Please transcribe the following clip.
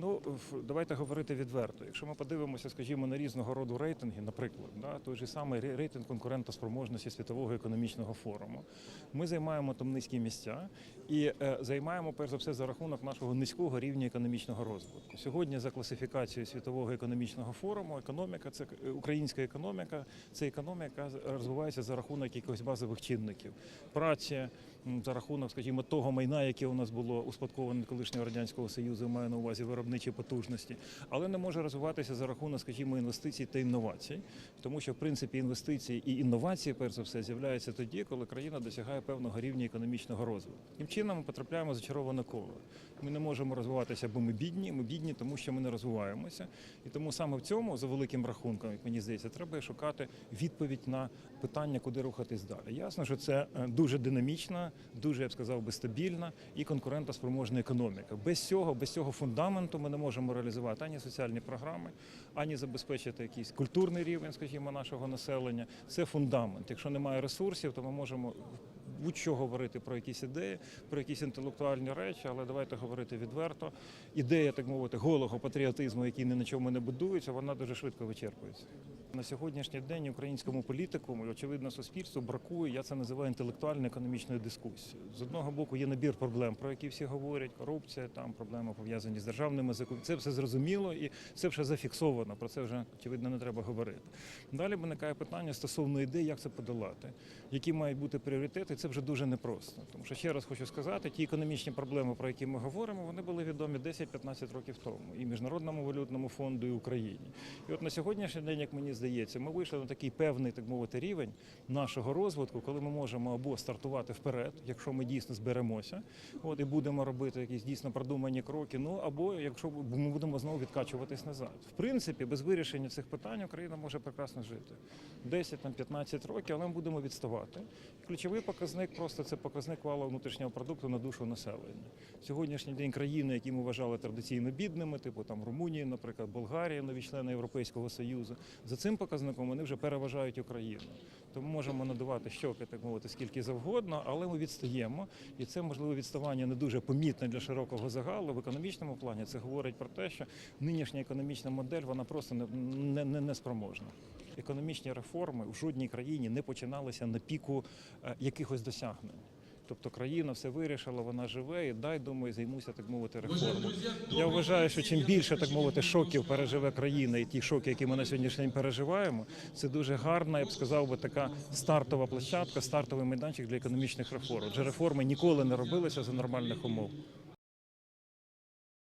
Ну давайте говорити відверто. Якщо ми подивимося, скажімо, на різного роду рейтинги, наприклад, да, той же самий рейтинг конкурентоспроможності світового економічного форуму, ми займаємо там низькі місця і е, займаємо перш за все за рахунок нашого низького рівня економічного розвитку. Сьогодні за класифікацією світового економічного форуму, економіка це е, українська економіка, це економіка розвивається за рахунок якихось базових чинників, праці, за рахунок, скажімо, того майна, яке у нас було успадковане колишнього радянського союзу, маю на увазі виробничі потужності, але не може розвиватися за рахунок, скажімо, інвестицій та інновацій, тому що в принципі інвестиції і інновації, перш за все, з'являються тоді, коли країна досягає певного рівня економічного розвитку. Таким чином ми потрапляємо в зачароване коло. Ми не можемо розвиватися, бо ми бідні. Ми бідні, тому що ми не розвиваємося. І тому саме в цьому, за великим рахунком, як мені здається, треба шукати відповідь на питання, куди рухатись далі. Ясно, що це е, дуже динамічна, дуже я б сказав би стабільна і конкурентоспроможна економіка. Без цього, без цього фундаменту ми не можемо реалізувати ані соціальні програми, ані забезпечити якийсь культурний рівень, скажімо, нашого населення. Це фундамент. Якщо немає ресурсів, то ми можемо будь-що говорити про якісь ідеї, про якісь інтелектуальні речі, але давайте говорити відверто. Ідея, так мовити, голого патріотизму, який ні на чому не будується, вона дуже швидко вичерпується. На сьогоднішній день українському політику, і, очевидно, суспільству бракує, я це називаю інтелектуально-економічною дисkusією. З одного боку є набір проблем, про які всі говорять: корупція, там проблеми пов'язані з державними закупівлями. Це все зрозуміло і це вже зафіксовано. Про це вже очевидно не треба говорити. Далі виникає питання стосовно ідей, як це подолати, які мають бути пріоритети. Це вже дуже непросто. Тому що ще раз хочу сказати, ті економічні проблеми, про які ми говоримо, вони були відомі 10-15 років тому і міжнародному валютному фонду, і Україні. І от на сьогоднішній день, як мені здається, ми вийшли на такий певний, так мовити, рівень нашого розвитку, коли ми можемо або стартувати вперед, якщо ми дійсно зберемося, от і будемо робити якісь дійсно продумані кроки. Ну або якщо ми будемо знову відкачуватись назад. В принципі, без вирішення цих питань Україна може прекрасно жити 10 там 15 років, але ми будемо відставати. Ключовий показник просто це показник валового внутрішнього продукту на душу населення. Сьогоднішній день країни, які ми вважали традиційно бідними, типу там Румунії, наприклад, Болгарія, нові члени Європейського Союзу, за цим показником вони вже переважають Україну. Тому можемо надавати щоки, так мовити, скільки завгодно, але ми відстаємо. І це можливо відставання не дуже помітне для широкого загалу. В економічному плані це говорить про те, що нинішня економічна модель вона просто не, не, не, не спроможна. Економічні реформи в жодній країні не починалися на піку е, якихось досягнень. Тобто країна все вирішила, вона живе і дай думаю, займуся так мовити реформою. Я вважаю, що чим більше так мовити шоків переживе країна, і ті шоки, які ми на сьогоднішній день переживаємо, це дуже гарна, я б сказав би, така стартова площадка, стартовий майданчик для економічних реформ. Адже реформи ніколи не робилися за нормальних умов.